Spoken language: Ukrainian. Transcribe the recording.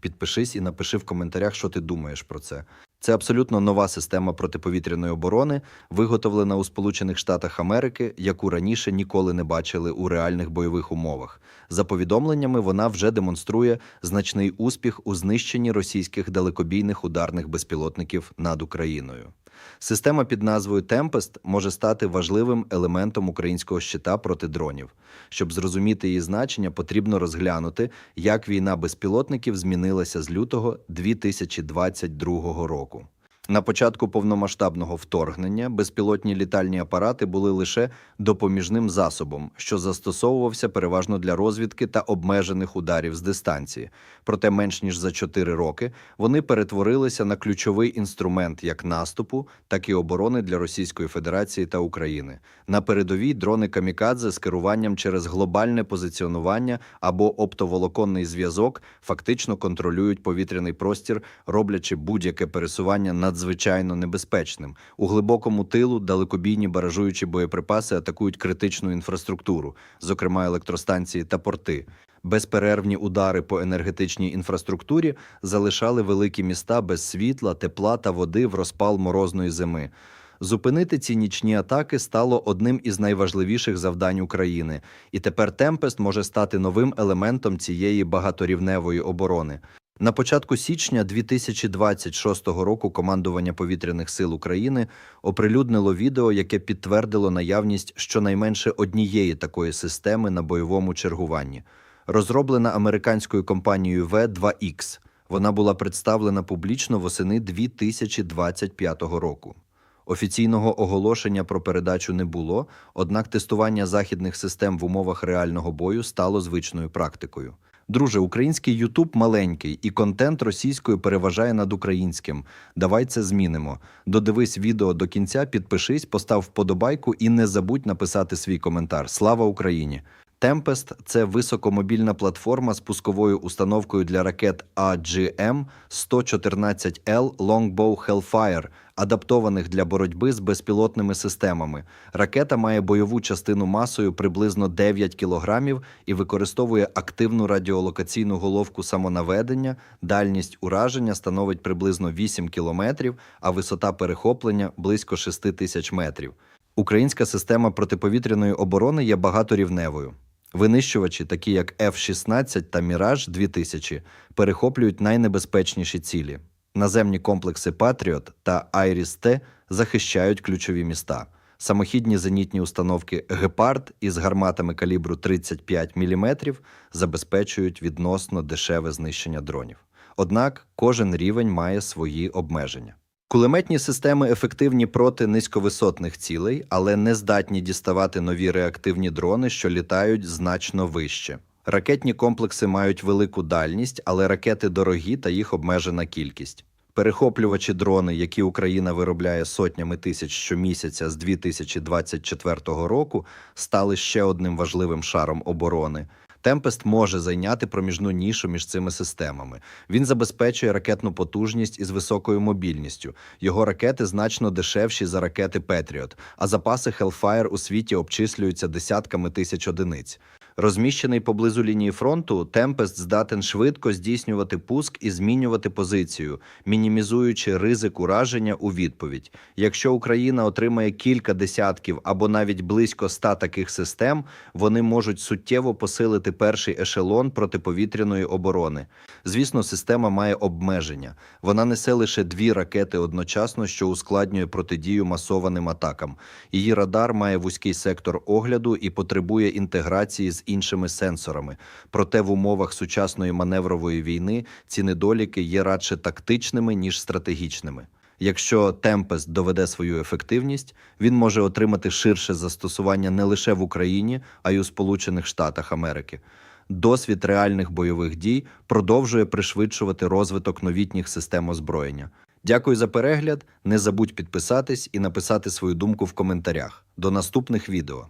Підпишись і напиши в коментарях, що ти думаєш про це. Це абсолютно нова система протиповітряної оборони, виготовлена у Сполучених Штатах Америки, яку раніше ніколи не бачили у реальних бойових умовах. За повідомленнями, вона вже демонструє значний успіх у знищенні російських далекобійних ударних безпілотників над Україною. Система під назвою Tempest може стати важливим елементом українського щита проти дронів. Щоб зрозуміти її значення, потрібно розглянути, як війна безпілотників змінилася з лютого 2022 року. На початку повномасштабного вторгнення безпілотні літальні апарати були лише допоміжним засобом, що застосовувався переважно для розвідки та обмежених ударів з дистанції. Проте менш ніж за 4 роки вони перетворилися на ключовий інструмент як наступу, так і оборони для Російської Федерації та України. На передовій дрони камікадзе з керуванням через глобальне позиціонування або оптоволоконний зв'язок фактично контролюють повітряний простір, роблячи будь-яке пересування надзвичайно небезпечним. У глибокому тилу далекобійні баражуючі боєприпаси атакують критичну інфраструктуру, зокрема електростанції та порти. Безперервні удари по енергетичній інфраструктурі залишали великі міста без світла, тепла та води в розпал морозної зими. Зупинити ці нічні атаки стало одним із найважливіших завдань України, і тепер Темпест може стати новим елементом цієї багаторівневої оборони. На початку січня 2026 року командування повітряних сил України оприлюднило відео, яке підтвердило наявність щонайменше однієї такої системи на бойовому чергуванні. Розроблена американською компанією V2X. Вона була представлена публічно восени 2025 року. Офіційного оголошення про передачу не було, однак тестування західних систем в умовах реального бою стало звичною практикою. Друже, український Ютуб маленький, і контент російською переважає над українським. Давай це змінимо. Додивись відео до кінця, підпишись, постав вподобайку і не забудь написати свій коментар. Слава Україні! Tempest – це високомобільна платформа з пусковою установкою для ракет AGM-114L Longbow Hellfire, адаптованих для боротьби з безпілотними системами. Ракета має бойову частину масою приблизно 9 кг і використовує активну радіолокаційну головку самонаведення. Дальність ураження становить приблизно 8 км, а висота перехоплення близько 6 тисяч метрів. Українська система протиповітряної оборони є багаторівневою. Винищувачі, такі як F-16 та Міраж 2000, перехоплюють найнебезпечніші цілі. Наземні комплекси Патріот та Айріс-Т захищають ключові міста. Самохідні зенітні установки Гепард із гарматами калібру 35 мм забезпечують відносно дешеве знищення дронів. Однак кожен рівень має свої обмеження. Кулеметні системи ефективні проти низьковисотних цілей, але не здатні діставати нові реактивні дрони, що літають значно вище. Ракетні комплекси мають велику дальність, але ракети дорогі та їх обмежена кількість. Перехоплювачі дрони, які Україна виробляє сотнями тисяч щомісяця з 2024 року, стали ще одним важливим шаром оборони. Темпест може зайняти проміжну нішу між цими системами. Він забезпечує ракетну потужність із високою мобільністю. Його ракети значно дешевші за ракети Петріот, а запаси Hellfire у світі обчислюються десятками тисяч одиниць. Розміщений поблизу лінії фронту, Темпест здатен швидко здійснювати пуск і змінювати позицію, мінімізуючи ризик ураження у відповідь. Якщо Україна отримає кілька десятків або навіть близько ста таких систем, вони можуть суттєво посилити перший ешелон протиповітряної оборони. Звісно, система має обмеження. Вона несе лише дві ракети одночасно, що ускладнює протидію масованим атакам. Її радар має вузький сектор огляду і потребує інтеграції з іншими сенсорами. Проте в умовах сучасної маневрової війни ці недоліки є радше тактичними ніж стратегічними. Якщо Темпест доведе свою ефективність, він може отримати ширше застосування не лише в Україні, а й у Сполучених Штатах Америки. Досвід реальних бойових дій продовжує пришвидшувати розвиток новітніх систем озброєння. Дякую за перегляд. Не забудь підписатись і написати свою думку в коментарях. До наступних відео.